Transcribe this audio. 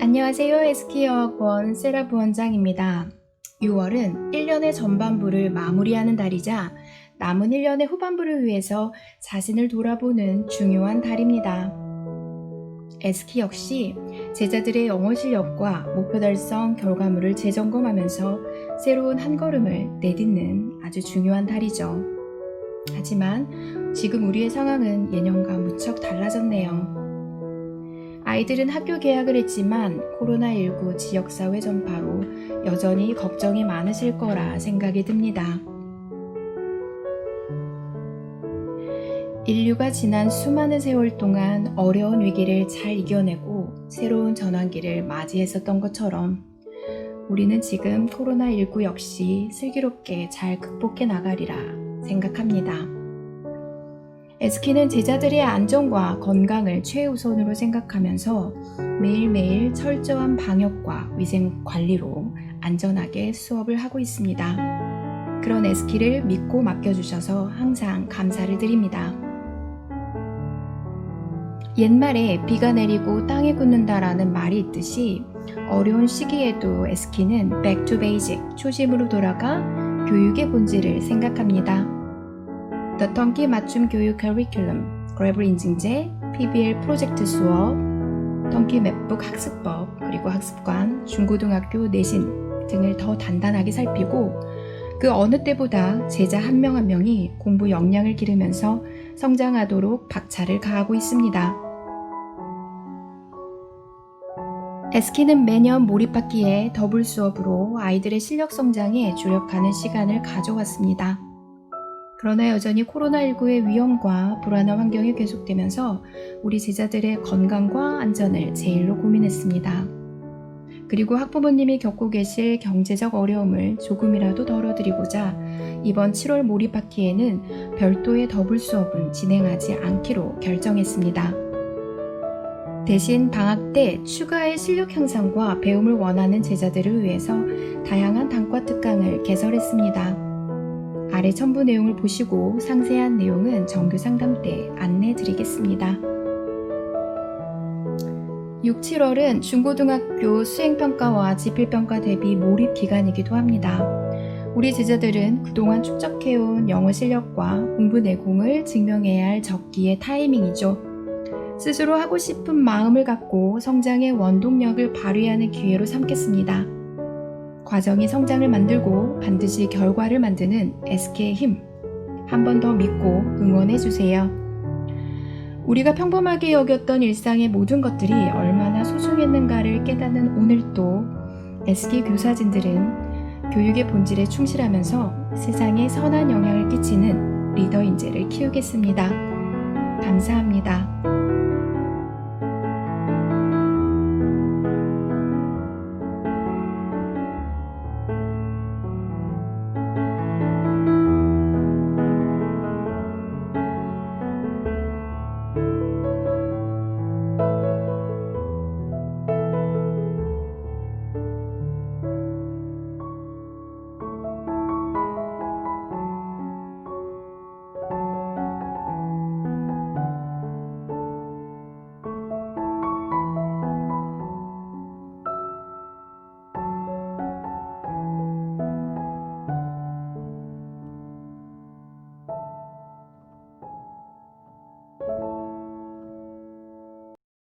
안녕하세요. 에스키어학원 세라 부원장입니다. 6월은 1년의 전반부를 마무리하는 달이자 남은 1년의 후반부를 위해서 자신을 돌아보는 중요한 달입니다. 에스키 역시 제자들의 영어 실력과 목표 달성 결과물을 재점검하면서 새로운 한 걸음을 내딛는 아주 중요한 달이죠. 하지만 지금 우리의 상황은 예년과 무척 달라졌네요. 아이들은 학교 개학을 했지만 코로나19 지역사회 전파로 여전히 걱정이 많으실 거라 생각이 듭니다. 인류가 지난 수많은 세월 동안 어려운 위기를 잘 이겨내고 새로운 전환기를 맞이했었던 것처럼 우리는 지금 코로나19 역시 슬기롭게 잘 극복해 나가리라 생각합니다. 에스키는 제자들의 안전과 건강을 최우선으로 생각하면서 매일매일 철저한 방역과 위생 관리로 안전하게 수업을 하고 있습니다. 그런 에스키를 믿고 맡겨주셔서 항상 감사를 드립니다. 옛말에 비가 내리고 땅이 굳는다라는 말이 있듯이 어려운 시기에도 에스키는 back to basic, 초심으로 돌아가 교육의 본질을 생각합니다. 더 턴키 맞춤 교육 커리큘럼, 그래블 인증제, PBL 프로젝트 수업, 턴키 맵북 학습법, 그리고 학습관, 중고등학교 내신 등을 더 단단하게 살피고 그 어느 때보다 제자 한 명 한 명이 공부 역량을 기르면서 성장하도록 박차를 가하고 있습니다. 에스키는 매년 몰입학기에 더블 수업으로 아이들의 실력 성장에 주력하는 시간을 가져왔습니다. 그러나 여전히 코로나19의 위험과 불안한 환경이 계속되면서 우리 제자들의 건강과 안전을 제일로 고민했습니다. 그리고 학부모님이 겪고 계실 경제적 어려움을 조금이라도 덜어드리고자 이번 7월 몰입학기에는 별도의 더블 수업은 진행하지 않기로 결정했습니다. 대신 방학 때 추가의 실력 향상과 배움을 원하는 제자들을 위해서 다양한 단과 특강을 개설했습니다. 아래 첨부 내용을 보시고 상세한 내용은 정규 상담 때 안내 드리겠습니다. 6, 7월은 중고등학교 수행평가와 지필평가 대비 몰입 기간이기도 합니다. 우리 제자들은 그동안 축적해온 영어 실력과 공부 내공을 증명해야 할 적기의 타이밍이죠. 스스로 하고 싶은 마음을 갖고 성장의 원동력을 발휘하는 기회로 삼겠습니다. 과정이 성장을 만들고 반드시 결과를 만드는 SK의 힘. 한 번 더 믿고 응원해 주세요. 우리가 평범하게 여겼던 일상의 모든 것들이 얼마나 소중했는가를 깨닫는 오늘도 SK 교사진들은 교육의 본질에 충실하면서 세상에 선한 영향을 끼치는 리더 인재를 키우겠습니다. 감사합니다.